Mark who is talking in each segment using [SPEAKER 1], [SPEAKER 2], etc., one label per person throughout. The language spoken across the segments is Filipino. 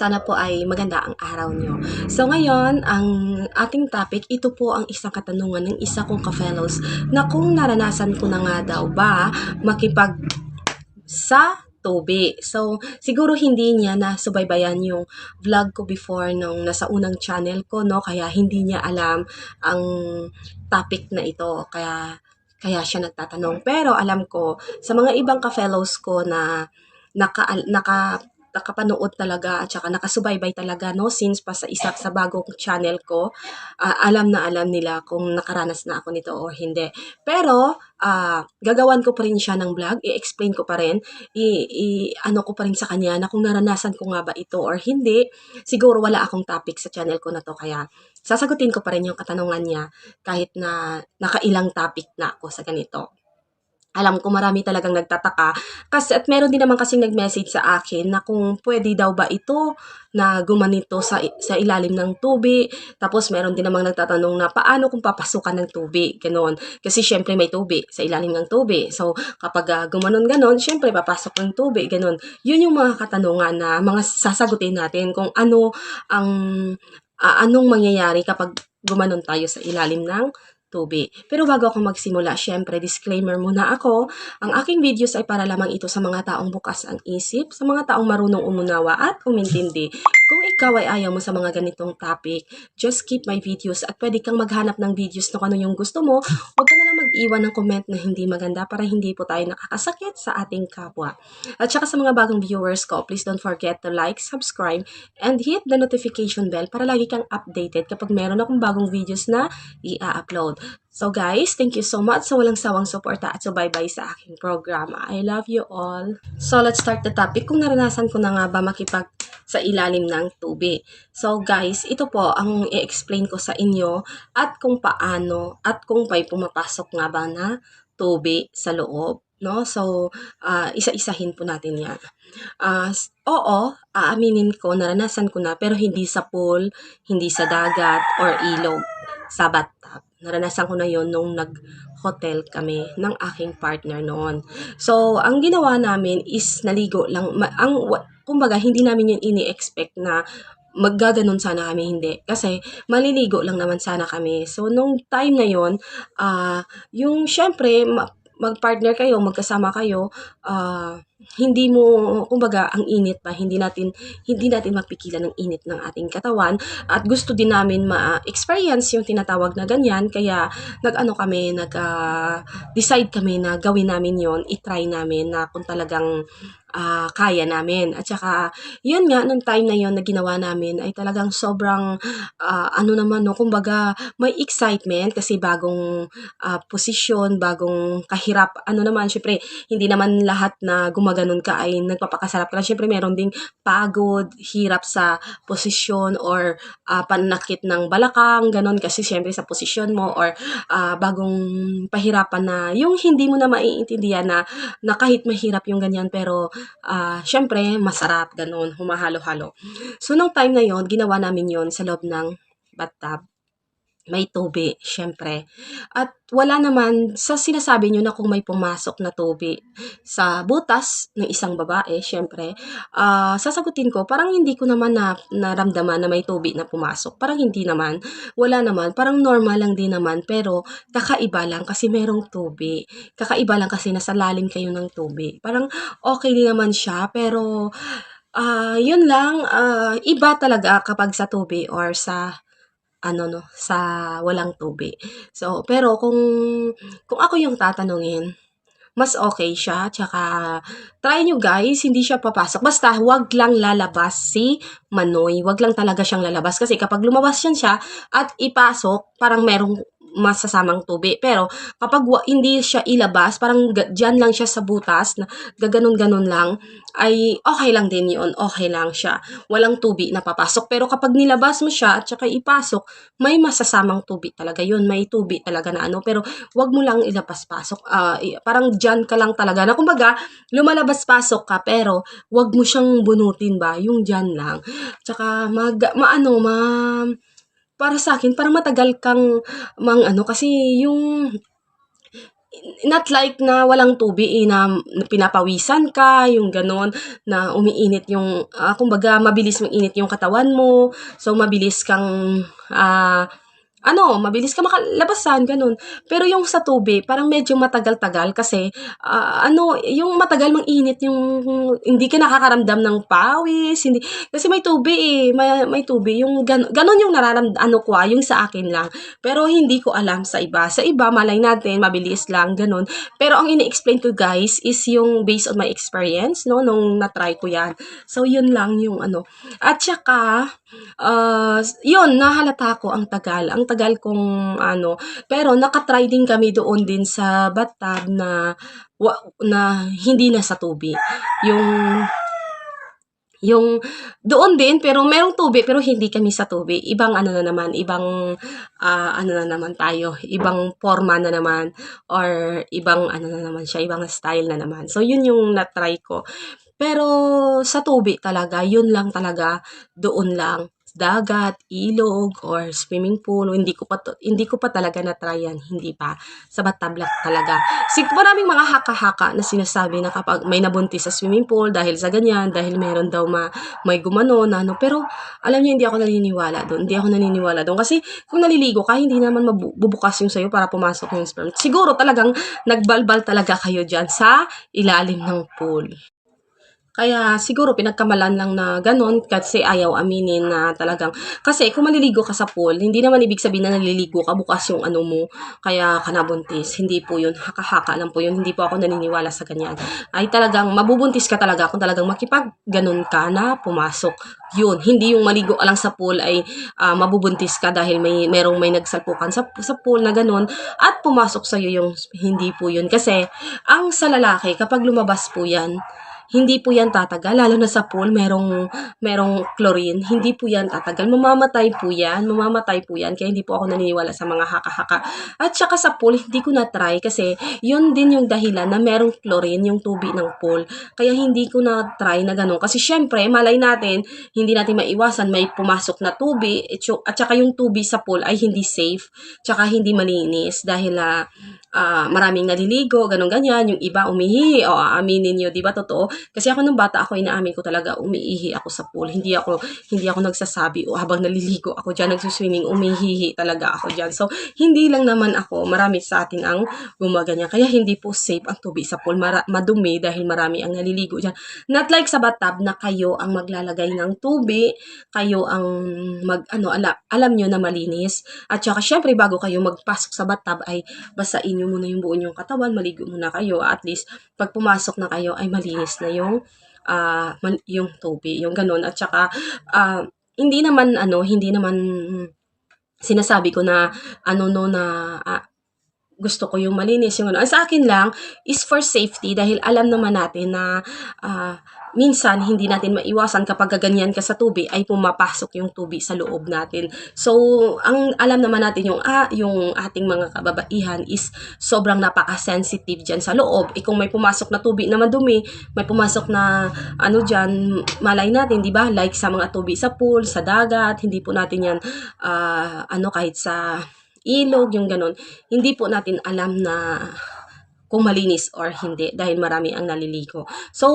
[SPEAKER 1] Sana po ay maganda ang araw nyo. So ngayon, ang ating topic, ito po ang isang katanungan ng isa kong ka-fellows na kung naranasan ko na nga daw ba makipag sa tubi. So, siguro hindi niya na subaybayan yung vlog ko before nung nasa unang channel ko, no? Kaya hindi niya alam ang topic na ito. Kaya, kaya siya nagtatanong. Pero alam ko, sa mga ibang ka-fellows ko na naka, naka nakapanood talaga at saka nakasubaybay talaga no since pa sa isa sa bagong channel ko. Ah, alam na alam nila kung nakaranas na ako nito or hindi. Pero ah, gagawan ko pa rin siya ng vlog i-explain ko pa rin i, i- ano ko pa rin sa kanya na kung naranasan ko nga ba ito or hindi siguro wala akong topic sa channel ko na to. Kaya sasagutin ko pa rin yung katanungan niya kahit na nakailang topic na ako sa ganito alam ko marami talagang nagtataka. Kasi at meron din naman kasing nag-message sa akin na kung pwede daw ba ito na gumanito sa sa ilalim ng tubi tapos meron din namang nagtatanong na paano kung papasukan ng tubi ganon. Kasi syempre may tubi sa ilalim ng tubi so kapag uh, gumanon ganon syempre papasok ng tubi ganon. Yun yung mga katanungan na mga sasagutin natin kung ano ang uh, anong mangyayari kapag gumanon tayo sa ilalim ng tubi. Pero bago ako magsimula, syempre, disclaimer muna ako. Ang aking videos ay para lamang ito sa mga taong bukas ang isip, sa mga taong marunong umunawa at umintindi. Kung ikaw ay ayaw mo sa mga ganitong topic, just keep my videos at pwede kang maghanap ng videos na kung ano yung gusto mo. Huwag ka na lang mag-iwan ng comment na hindi maganda para hindi po tayo nakakasakit sa ating kapwa. At saka sa mga bagong viewers ko, please don't forget to like, subscribe, and hit the notification bell para lagi kang updated kapag meron akong bagong videos na i-upload. So guys, thank you so much sa walang sawang suporta at subaybay sa aking programa. I love you all. So let's start the topic. Kung naranasan ko na nga ba makipag sa ilalim ng tubi. So guys, ito po ang i-explain ko sa inyo at kung paano at kung may pumapasok nga ba na tubi sa loob. No? So, uh, isa-isahin po natin yan. Uh, oo, aaminin ko, naranasan ko na, pero hindi sa pool, hindi sa dagat, or ilog, sa bathtub naranasan ko na yon nung nag-hotel kami ng aking partner noon. So, ang ginawa namin is naligo lang. Ang, kumbaga, hindi namin yun ini-expect na maggaganon sana kami, hindi. Kasi, maliligo lang naman sana kami. So, nung time na yon uh, yung syempre, ma- mag-partner kayo, magkasama kayo, uh, hindi mo, kumbaga, ang init pa, hindi natin, hindi natin mapigilan ng init ng ating katawan. At gusto din namin ma-experience yung tinatawag na ganyan. Kaya, nag-ano kami, nag-decide uh, kami na gawin namin yon itry namin na kung talagang uh, kaya namin. At saka, yun nga, nung time na yun na ginawa namin ay talagang sobrang, uh, ano naman, no, kumbaga, may excitement kasi bagong uh, posisyon, bagong kahirap. Ano naman, syempre, hindi naman lahat na gumaganon ka ay nagpapakasarap ka. Syempre, meron ding pagod, hirap sa posisyon or uh, panakit ng balakang, ganon kasi syempre sa posisyon mo or uh, bagong pahirapan na yung hindi mo na maiintindihan na, na kahit mahirap yung ganyan pero uh, syempre, masarap, ganun, humahalo-halo. So, nung time na yon ginawa namin yon sa loob ng bathtub. May tubi, syempre. At wala naman, sa sinasabi nyo na kung may pumasok na tubi sa butas ng isang babae, syempre, uh, sasagutin ko, parang hindi ko naman na, naramdaman na may tubi na pumasok. Parang hindi naman. Wala naman. Parang normal lang din naman. Pero, kakaiba lang kasi merong tubi. Kakaiba lang kasi nasa lalim kayo ng tubi. Parang okay din naman siya, pero uh, yun lang, uh, iba talaga kapag sa tubi or sa ano 'no, sa walang tubi. So, pero kung kung ako yung tatanungin, mas okay siya tsaka try nyo guys, hindi siya papasok. Basta wag lang lalabas si Manoy, wag lang talaga siyang lalabas kasi kapag lumabas yan siya at ipasok, parang merong masasamang tubi. Pero kapag hindi siya ilabas, parang dyan lang siya sa butas, na gaganon-ganon lang, ay okay lang din yun. Okay lang siya. Walang tubi na papasok. Pero kapag nilabas mo siya at saka ipasok, may masasamang tubi talaga yun. May tubi talaga na ano. Pero wag mo lang ilabas-pasok. Uh, parang dyan ka lang talaga. Na kumbaga, lumalabas-pasok ka, pero wag mo siyang bunutin ba? Yung dyan lang. Tsaka, mag, maano, ma, para sa akin, parang matagal kang mang ano, kasi yung not like na walang tubig eh, na pinapawisan ka, yung gano'n, na umiinit yung, ah, kumbaga mabilis mainit yung katawan mo, so mabilis kang, ah, ano, mabilis ka makalabasan, gano'n. Pero yung sa tubig, parang medyo matagal-tagal kasi, ah, ano, yung matagal mang init yung hindi ka nakakaramdam ng pawis, hindi kasi may tubig eh, may, may tubig, yung gan, gano'n yung nararam, ano ko ah, yung sa akin lang. Pero hindi ko alam sa iba. Sa iba, malay natin, mabilis lang, ganun. Pero ang ini-explain ko guys is yung based on my experience, no, nung na-try ko yan. So, yun lang yung ano. At saka, uh, yun, nahalata ko ang tagal. Ang tagal kong ano. Pero nakatry din kami doon din sa bathtub na, wa, na hindi na sa tubig. Yung yung doon din pero merong tubig pero hindi kami sa tubig. Ibang ano na naman, ibang ah, ano na naman tayo, ibang forma na naman or ibang ano na naman siya, ibang style na naman. So yun yung na-try ko. Pero sa tubig talaga, yun lang talaga, doon lang dagat, ilog, or swimming pool. Hindi ko pa, hindi ko pa talaga na-try yan. Hindi pa. Sa Batablac talaga. Sig maraming mga haka-haka na sinasabi na kapag may nabuntis sa swimming pool dahil sa ganyan, dahil meron daw ma, may gumano na ano. Pero alam niyo, hindi ako naniniwala doon. Hindi ako naniniwala doon. Kasi kung naliligo ka, hindi naman mabubukas yung sayo para pumasok yung sperm. Siguro talagang nagbalbal talaga kayo dyan sa ilalim ng pool. Kaya siguro pinagkamalan lang na gano'n kasi ayaw aminin na talagang kasi kung maliligo ka sa pool, hindi naman ibig sabihin na naliligo ka bukas yung ano mo, kaya ka nabuntis. Hindi po yun, haka-haka lang po yun. Hindi po ako naniniwala sa ganyan. Ay talagang mabubuntis ka talaga kung talagang makipag ganun ka na pumasok. Yun, hindi yung maligo lang sa pool ay ah, mabubuntis ka dahil may merong may nagsalpukan sa, sa pool na ganun at pumasok sa iyo yung hindi po yun. Kasi ang sa lalaki, kapag lumabas po yan, hindi po yan tatagal, lalo na sa pool, merong, merong chlorine, hindi po yan tatagal, mamamatay po yan, mamamatay po yan, kaya hindi po ako naniniwala sa mga haka-haka. At saka sa pool, hindi ko na-try kasi yun din yung dahilan na merong chlorine yung tubig ng pool, kaya hindi ko na-try na ganun. Kasi syempre, malay natin, hindi natin maiwasan, may pumasok na tubig, at saka yung tubig sa pool ay hindi safe, tsaka hindi malinis dahil uh, uh, maraming naliligo, ganun ganyan, yung iba umihi, o aaminin nyo, di ba totoo? Kasi ako nung bata ako, inaamin ko talaga, umiihi ako sa pool. Hindi ako, hindi ako nagsasabi, o habang naliligo ako dyan, nagsuswimming, umihihi talaga ako dyan. So, hindi lang naman ako, marami sa atin ang gumaganyan. Kaya hindi po safe ang tubig sa pool. Mara- madumi dahil marami ang naliligo dyan. Not like sa bathtub na kayo ang maglalagay ng tubig, kayo ang mag, ano, ala, alam nyo na malinis. At saka, syempre, bago kayo magpasok sa bathtub, ay basain nyo muna yung buo nyong katawan, maligo muna kayo. At least, pag pumasok na kayo, ay malinis na yung uh, yung tubig, yung ganun. At saka, uh, hindi naman, ano, hindi naman sinasabi ko na, ano, no, na, uh, gusto ko yung malinis, yung ano. Sa akin lang, is for safety dahil alam naman natin na uh, minsan hindi natin maiwasan kapag gaganyan ka sa tubig ay pumapasok yung tubig sa loob natin. So, ang alam naman natin yung ah, yung ating mga kababaihan is sobrang napaka-sensitive diyan sa loob. E kung may pumasok na tubig na madumi, may pumasok na ano diyan, malay natin, 'di ba? Like sa mga tubig sa pool, sa dagat, hindi po natin 'yan uh, ano kahit sa ilog, yung ganun. Hindi po natin alam na kung malinis or hindi dahil marami ang naliligo. So,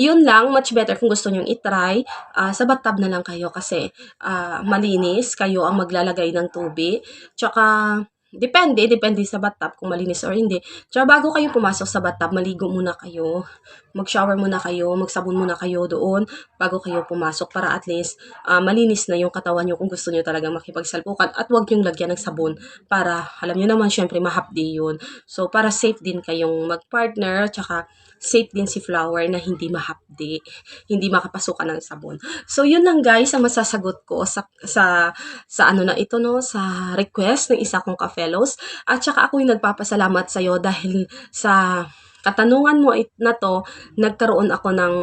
[SPEAKER 1] yun lang, much better kung gusto nyong itry, uh, sa bathtub na lang kayo kasi uh, malinis, kayo ang maglalagay ng tubig. Tsaka, Depende, depende sa bathtub kung malinis or hindi. Tsaka bago kayo pumasok sa bathtub, maligo muna kayo. Mag-shower muna kayo, magsabon muna kayo doon bago kayo pumasok para at least uh, malinis na yung katawan nyo kung gusto nyo talaga makipagsalpukan at huwag yung lagyan ng sabon para, alam nyo naman, syempre mahapdi yun. So, para safe din kayong mag-partner, tsaka safe din si flower na hindi mahapdi, hindi makapasukan ng sabon. So, yun lang guys ang masasagot ko sa, sa, sa ano na ito, no, sa request ng isa kong ka-fellows. At saka ako'y nagpapasalamat sa'yo dahil sa katanungan mo na to, nagkaroon ako ng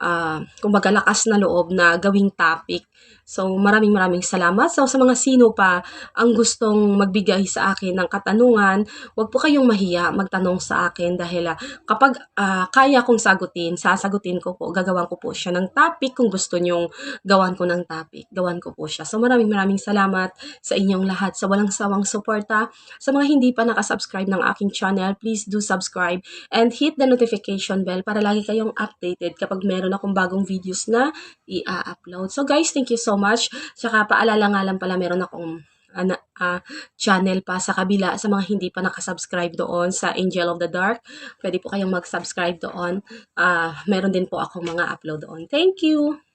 [SPEAKER 1] ah, kumbaga lakas na loob na gawing topic. So, maraming maraming salamat. So, sa mga sino pa ang gustong magbigay sa akin ng katanungan, huwag po kayong mahiya magtanong sa akin dahil ah, kapag ah, kaya kong sagutin, sasagutin ko po, gagawan ko po siya ng topic kung gusto nyong gawan ko ng topic, gawan ko po siya. So, maraming maraming salamat sa inyong lahat sa walang sawang suporta. Sa mga hindi pa nakasubscribe ng aking channel, please do subscribe and hit the notification bell para lagi kayong updated kapag meron akong bagong videos na i-upload. So guys, thank you so much. Tsaka paalala nga lang pala, meron akong ana, ah, channel pa sa kabila sa mga hindi pa nakasubscribe doon sa Angel of the Dark. Pwede po kayong mag-subscribe doon. Ah, meron din po akong mga upload doon. Thank you!